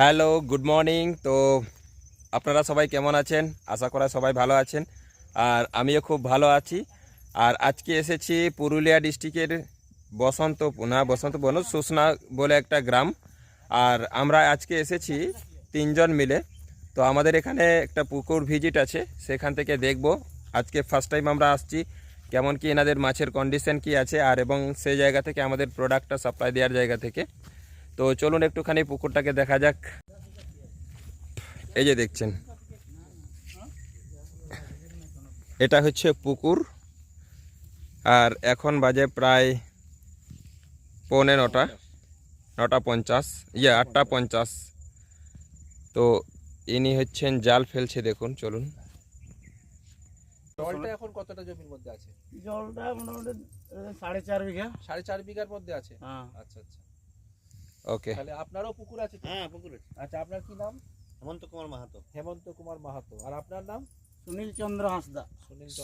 Hello, good morning. তো আপনারা সবাই কেমন আছেন? আশা করা সবাই ভালো আছেন। আর আমিও খুব ভালো আছি। আর আজকে এসেছি পুরুলিয়া ডিস্ট্রিক্টের বসন্ত, না বসন্তপুর সুসনা বলে একটা গ্রাম। আর আমরা আজকে এসেছি তিনজন মিলে। তো আমাদের এখানে একটা পুকুর ভিজিট আছে, সেখান থেকে দেখব। আজকে ফার্স্ট টাইম আমরা আসছি, কেমন কি এনাদের মাছের কন্ডিশন কি আছে, আর এবং সেই জায়গা থেকে আমাদের প্রোডাক্টটা সাপ্লাই দেওয়ার জায়গা থেকে। তো চলুন একটুখানি পুকুরটাকে দেখা যাক। এই যে দেখছেন। এটা হচ্ছে পুকুর। আর এখন বাজে প্রায় পৌনে নটা নটা পঞ্চাশ ইয়ে আটটা পঞ্চাশ। তো ইনি হচ্ছেন জাল ফেলছে দেখুন চলুন। জলটা এখন কতটা জমির মধ্যে আছে? জলটা মোটামুটি সাড়ে চার বিঘা। সাড়ে চার বিঘার মধ্যে আছে? হ্যাঁ। আচ্ছা আচ্ছা। ওকে তাহলে আপনারও পুকুর আছে? হ্যাঁ পুকুরে আচ্ছা আপনার কি নাম? হেমন্ত কুমার মাহাতো। হেমন্ত কুমার মাহাতো। আর আপনার নাম? সুনীল চন্দ্র হাঁসদা।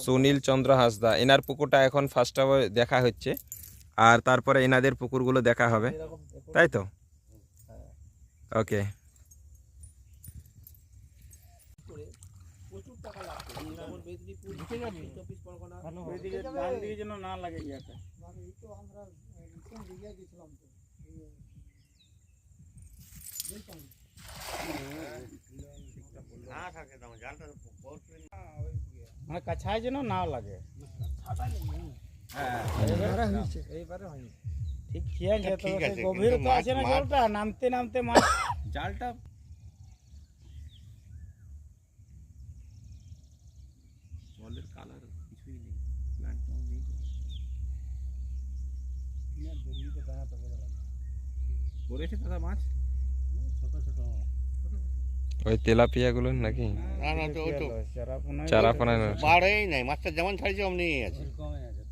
সুনীল চন্দ্র। হাসদা। এনার পুকুরটা এখন ফার্স্ট আওয়ার দেখা হচ্ছে। আর তারপরে এনাদের পুকুরগুলো দেখা হবে। তাই তো? হ্যাঁ। ওকে করে প্রচুর মানে কাছায় যেন না লাগে এইবারে হয়নি ঠিক খেয়াল আছে ঠিক তবে আছে, সেই গভীর কিন্তু তো আছে না মাছ- জলটা নামতে নামতে মাছ জালটা জলের কালার কিছুই নেই প্ল্যান্টটাও নেই পড়েছে দাদা মাছ ওই তেলাপিয়াগুলো নাকি? না না তো তো চারা পোনা না। বাড়েই নাই মাছটা যেমন ছাড়ছে অমনি আছে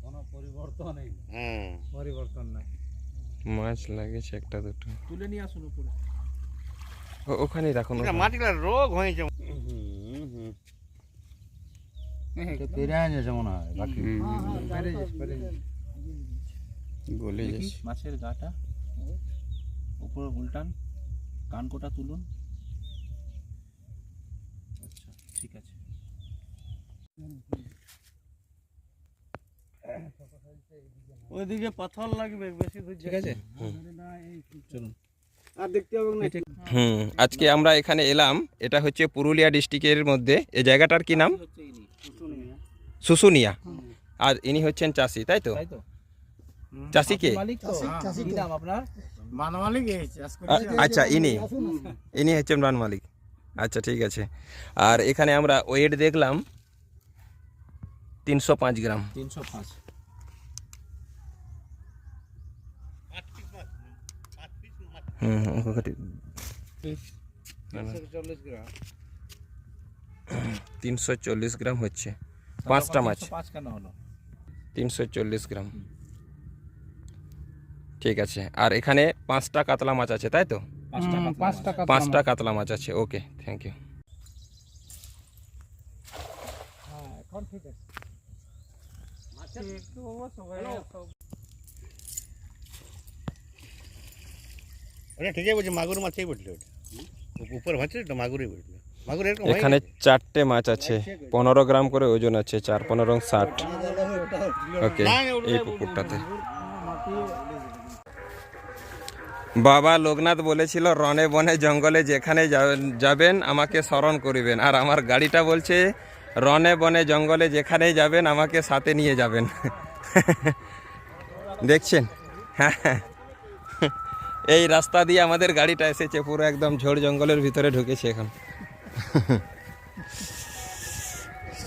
কোনো পরিবর্তন নেই। হ্যাঁ। পরিবর্তন নাই। মাছ লাগেছে একটা দুটো। তুলে নিয়ে আসুন উপরে। ওখানেই রাখুন মাছগুলো রোগ হয়েছে। পেরে হয় গলে মাছের গাটা। উপর উল্টান কানকোটা তুলুন আচ্ছা ঠিক আছে। ওইদিকে পাথর লাগবে বেশি দূর ঠিক আছে? চলুন। আর দেখতে হবে না। হুম আজকে আমরা এখানে এলাম এটা হচ্ছে পুরুলিয়া ডিস্ট্রিক্টের মধ্যে। এই জায়গাটার কি নাম? শুশুনিয়া। আর ইনি হচ্ছেন চাষি তাই তো? তাই চাষি কে? আচ্ছা ইনি। ইনি হচ্ছেন বান মালিক। আচ্ছা ঠিক আছে। আর এখানে আমরা ওয়েট দেখলাম তিনশো পাঁচ গ্রাম। তিনশো পাঁচ। হুম তিনশো চল্লিশ গ্রাম। হচ্ছে। পাঁচটা মাছ। তিনশো চল্লিশ গ্রাম। ঠিক আছে। আর এখানে পাঁচটা কাতলা মাছ আছে তাই তো? পাঁচটা কাতলা মাছ। আছে ওকে থ্যাংক ইউ ঠিকই বলছে মাগুর মাছই উপর মাগুরই এখানে চারটে মাছ আছে পনেরো গ্রাম করে ওজন আছে চার পনেরো ষাট। ওকে এই পুকুরটাতে। বাবা লোকনাথ বলেছিল রনে বনে জঙ্গলে যেখানে যাবেন- আমাকে স্মরণ করিবেন। আর আমার গাড়িটা বলছে রনে বনে জঙ্গলে যেখানে যাবেন আমাকে সাথে নিয়ে যাবেন। দেখছেন? হ্যাঁ এই রাস্তা দিয়ে আমাদের গাড়িটা এসেছে, পুরো একদম ঝোড় জঙ্গলের ভিতরে ঢুকেছে এখন।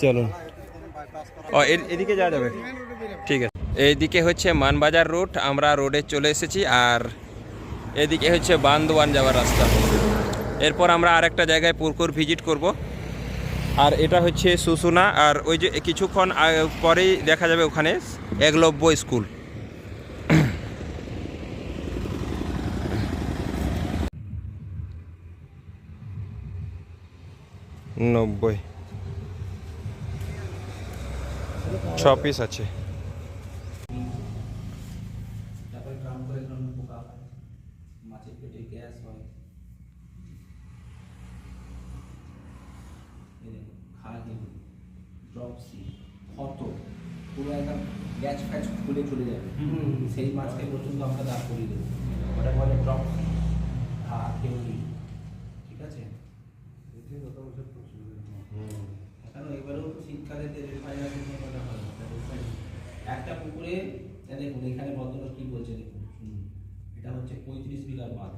চলুন। ও এদিকে যাওয়া যাবে? ঠিক আছে। এইদিকে হচ্ছে মানবাজার রুট, আমরা রোডে চলে এসেছি, আর এদিকে হচ্ছে বান্দোয়ান যাওয়ার রাস্তা। এরপর আমরা আরেকটা জায়গায় পুরকুর ভিজিট করব। আর এটা হচ্ছে সুসুনা, আর ওই যে কিছুক্ষণ পরেই দেখা যাবে ওখানে একলব্য স্কুল। নব্বই। ছ পিস আছে তারপরে ড্রাম করে পোকা হয় মাছের পেটে গ্যাস হয় ড্রপ সি কত পুরো একদম গ্যাচ ফ্যাচ খুলে চলে যাবে। সেই মাছকে পর্যন্ত আমরা দাঁড় করিয়ে দেবো। ওটা বলে ড্রপসি আর কেউ নেই। ঠিক আছে? কেন? এবারেও তো শীতকালে তাহলে একটা পুকুরে দেখুন এখানে ভদ্রলোক কি বলছে দেখুন। এটা হচ্ছে পঁয়ত্রিশ বিঘা বাঁধ